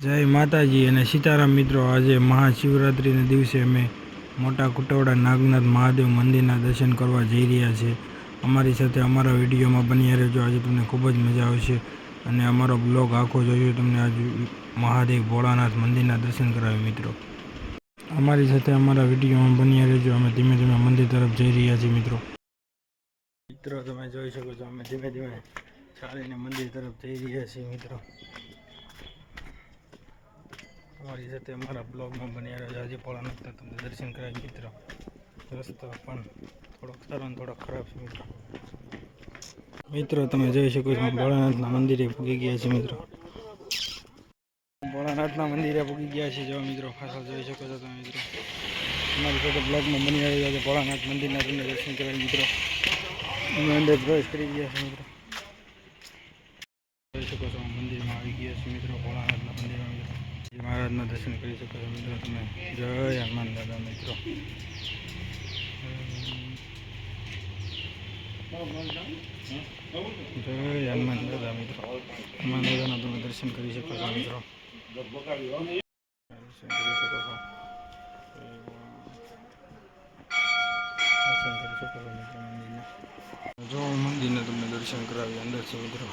જય માતાજી અને સીતારામ મિત્રો, આજે મહાશિવરાત્રિના દિવસે અમે મોટા કુટવડા નાગનાથ મહાદેવ મંદિરના દર્શન કરવા જઈ રહ્યા છીએ. અમારી સાથે અમારા વિડીયોમાં બન્યા રહેજો. આજે તમને ખૂબ જ મજા આવશે અને અમારો બ્લોગ આખો જોયો તમને આજે મહાદેવ ભોળાનાથ મંદિરના દર્શન કરાવે મિત્રો. અમારી સાથે અમારા વિડીયોમાં બન્યા રહેજો. અમે ધીમે ધીમે મંદિર તરફ જઈ રહ્યા છીએ મિત્રો. મિત્રો, તમે જોઈ શકો છો, અમે ધીમે ધીમે ચાલીને મંદિર તરફ જઈ રહ્યા છીએ મિત્રો. અમારી સાથે અમારા બ્લોગમાં બન્યા રહ્યા આજે ભોળાનાથના તમને દર્શન કરાવી મિત્રો. રસ્તો પણ થોડોક સારો અને થોડોક ખરાબ છે મિત્રો. મિત્રો, તમે જોઈ શકો છો, ભોળાનાથના મંદિરે પૂગી ગયા છે મિત્રો. ભોળાનાથના મંદિરે પૂગી ગયા છે. જો મિત્રો ફાસલ જોઈ શકો છો તમે મિત્રો. અમારી સાથે બ્લોગમાં બની રહ્યા છે ભોળાનાથ મંદિરના તમને દર્શન કરાવી મિત્રો. અમે અંદર પ્રવેશ કરી ગયા છે મિત્રો. જોઈ શકો છો, મંદિરમાં આવી ગયા છે મિત્રો ભોળાનાથના મંદિરમાં મિત્રો. મહારાજના દર્શન કરી શકો છો મિત્રો. તમે જય હનુમાન દાદા મિત્રો. જય હનુમાન દાદા મિત્રો. હનુમાન દાદાના તમે દર્શન કરી શકો છો મિત્રો. દર્શન કરી શકો છો દર્શન કરી શકો મિત્રો મંદિરના જો મંદિરના તમને દર્શન કરાવી અંદર છે મિત્રો.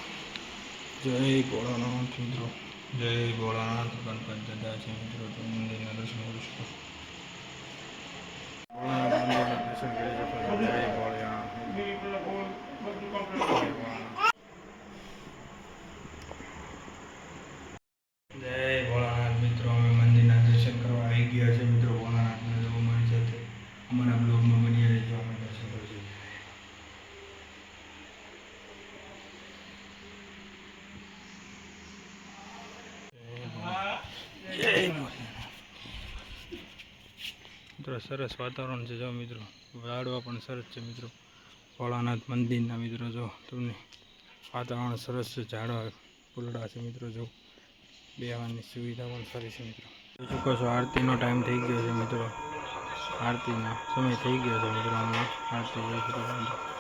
જય ભોળાનાથ મિત્રો. જય ભોળાનાથ, ગણપત છે મિત્રો તમે મંદિરના દર્શન કરી શકો મંદિરના દર્શન કરી શકો જય ભોળાનાથ જય ભોળાનાથ મિત્રો અમે મંદિરના દર્શન કરવા આવી ગયા છે મિત્રો ભોળાનાથના જો અમારી સાથે અમારા બ્લોગમાં બની રહેજો અમે દર્શન કરશું જય ભોળાનાથ. મિત્રો, સરસ વાતાવરણ છે જો મિત્રો. વાડવા પણ સરસ છે મિત્રો. ભોળાનાથ મંદિરના મિત્રો, જો તમને વાતાવરણ સરસ છે, ઝાડવા ફૂલડા છે મિત્રો, જો. બેહવાની સુવિધા પણ સારી છે મિત્રો. જોઈ શકો છો, આરતીનો ટાઈમ થઈ ગયો છે મિત્રો. આરતીનો સમય થઈ ગયો છે મિત્રો હમણાં. આરતી જોઈ શકો